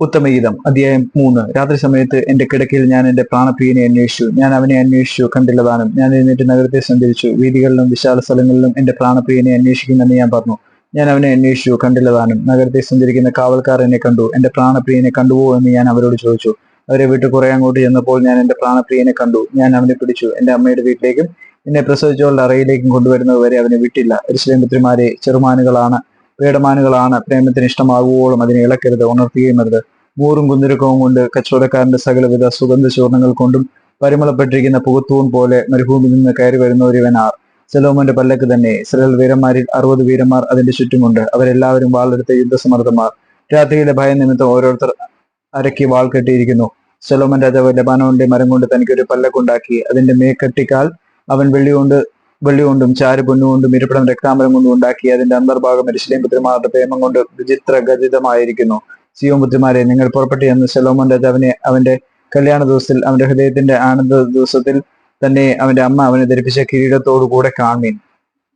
ഉത്തമഗീതം അധ്യായം മൂന്ന്. രാത്രി സമയത്ത് എന്റെ കിടക്കയിൽ ഞാൻ എന്റെ പ്രാണപ്രിയനെ അന്വേഷിച്ചു. ഞാൻ അവനെ അന്വേഷിച്ചു കണ്ടില്ലതാനും. ഞാൻ എഴുന്നേറ്റ് നഗരത്തെ സഞ്ചരിച്ചു. വീതികളിലും വിശാല സ്ഥലങ്ങളിലും എന്റെ പ്രാണപ്രിയനെ അന്വേഷിക്കുമെന്ന് ഞാൻ പറഞ്ഞു. ഞാൻ അവനെ അന്വേഷിച്ചു കണ്ടില്ലതാനും. നഗരത്തെ സഞ്ചരിക്കുന്ന കാവൽക്കാർ എന്നെ കണ്ടു. എന്റെ പ്രാണപ്രിയനെ കണ്ടുവോ എന്ന് ഞാൻ അവരോട് ചോദിച്ചു. അവരെ വിട്ട് കുറെ അങ്ങോട്ട് ചെന്നപ്പോൾ ഞാൻ എന്റെ പ്രാണപ്രിയനെ കണ്ടു. ഞാൻ അവനെ പിടിച്ചു. എന്റെ അമ്മയുടെ വീട്ടിലേക്കും എന്നെ പ്രസവിച്ചവളുടെ അറയിലേക്കും കൊണ്ടുവരുന്നത് വരെ അവനെ വിട്ടില്ല. എരിശ്ലേമ്പുത്രിമാരെ ചെറുമാനുകളാണ് പേടമാനുകളാണ് പ്രേമത്തിന് ഇഷ്ടമാകുവോളം അതിനെ ഇളക്കരുത് ഉണർത്തുകയും അരുത്. മൂറും കുന്തിരുക്കവും കൊണ്ട് കച്ചവടക്കാരന്റെ സകലവിധ സുഗന്ധ ചൂർണങ്ങൾ കൊണ്ടും പരിമളപ്പെട്ടിരിക്കുന്ന പുകത്തൂൺ പോലെ മരുഭൂമിയിൽ നിന്ന് കയറി വരുന്ന ഒരുവനാർ. സെലോമോന്റെ പല്ലക്ക് തന്നെ ഇസ്രയേൽ വീരന്മാരിൽ അറുപത് വീരന്മാർ അതിന്റെ ചുറ്റുമുണ്ട്. അവരെല്ലാവരും വാളെടുത്ത യുദ്ധസമർത്ഥന്മാർ രാത്രിയിലെ ഭയം നിമിത്തം ഓരോരുത്തർ അരക്കി വാൾ കെട്ടിയിരിക്കുന്നു. സെലോമൻ രാജാവ് ലബാനോന്റെ മരം കൊണ്ട് തനിക്കൊരു പല്ലക്കുണ്ടാക്കി. അതിന്റെ മേക്കെട്ടിക്കാൽ അവൻ വെള്ളി കൊണ്ട് വെള്ളി കൊണ്ടും ചാരു പൊന്നുകൊണ്ടും ഇരിപ്പിടം രക്താമരം കൊണ്ടും ഉണ്ടാക്കി അതിന്റെ അന്തർഭാഗം എരിശിലേം പുത്രിമാരുടെ പ്രേമം കൊണ്ട് വിചിത്ര ഗതിതമായിരിക്കുന്നു സിയോൻ പുത്രിമാരെ നിങ്ങൾ പുറപ്പെട്ടു എന്ന് ശലോമോൻ രാജാവിനെ അവന്റെ കല്യാണ ദിവസത്തിൽ അവന്റെ ഹൃദയത്തിന്റെ ആനന്ദ ദിവസത്തിൽ തന്നെ അവന്റെ അമ്മ അവനെ ധരിപ്പിച്ച കിരീടത്തോടു കൂടെ കാണുമീൻ